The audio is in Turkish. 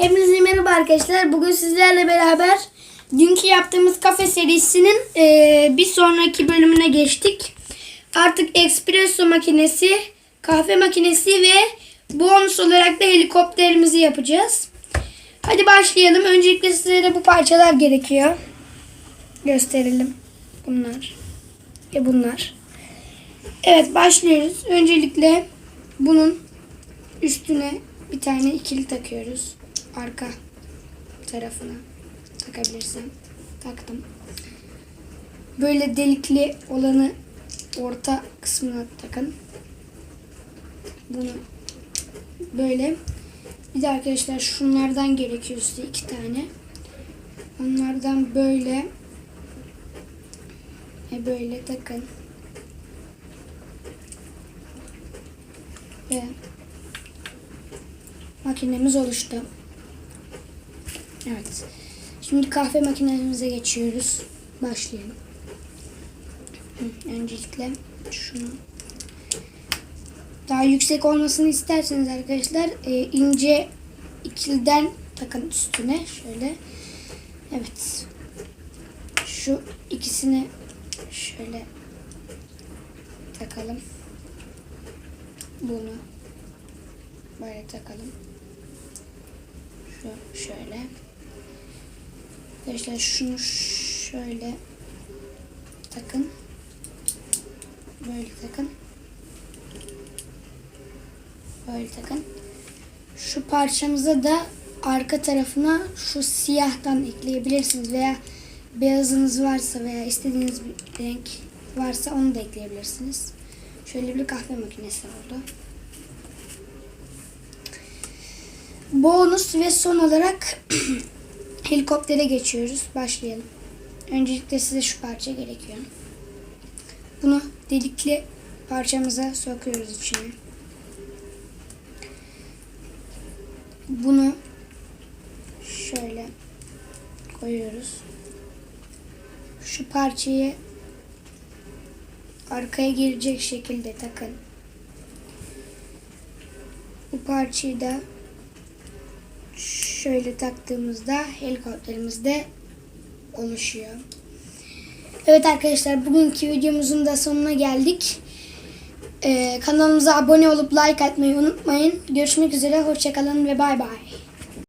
Hepinize merhaba arkadaşlar. Bugün sizlerle beraber dünkü yaptığımız kafe serisinin eee, bir sonraki bölümüne geçtik. Artık espresso makinesi, kahve makinesi ve bonus olarak da helikopterimizi yapacağız. Hadi başlayalım. Öncelikle size de bu parçalar gerekiyor. Gösterelim. Bunlar ve bunlar. Evet başlıyoruz. Öncelikle bunun üstüne bir tane ikili takıyoruz. Arka tarafına takabilirsem. Taktım. Böyle delikli olanı orta kısmına takın. Bunu böyle. Bir de arkadaşlar şunlardan gerekiyor size iki tane. Onlardan böyle ve böyle takın. Ve makinemiz oluştu. Evet. Şimdi kahve makinemize geçiyoruz. Başlayalım. Öncelikle şunu daha yüksek olmasını isterseniz arkadaşlar e, ince ikilden takın üstüne şöyle. Evet. Şu ikisini şöyle takalım. Bunu böyle takalım. Şu şöyle. Arkadaşlar şunu şöyle takın. Böyle takın. Böyle takın. Şu parçamıza da arka tarafına şu siyahtan ekleyebilirsiniz veya beyazınız varsa veya istediğiniz bir renk varsa onu da ekleyebilirsiniz. Şöyle bir kahve makinesi oldu. Bonus ve son olarak helikoptere geçiyoruz. Başlayalım. Öncelikle size şu parça gerekiyor. Bunu delikli parçamıza sokuyoruz içine. Bunu şöyle koyuyoruz. Şu parçayı arkaya girecek şekilde takın. Bu parçayı da şöyle taktığımızda helikopterimiz de oluşuyor. Evet arkadaşlar bugünkü videomuzun da sonuna geldik. Ee, kanalımıza abone olup like atmayı unutmayın. Görüşmek üzere, hoşçakalın ve bay bay.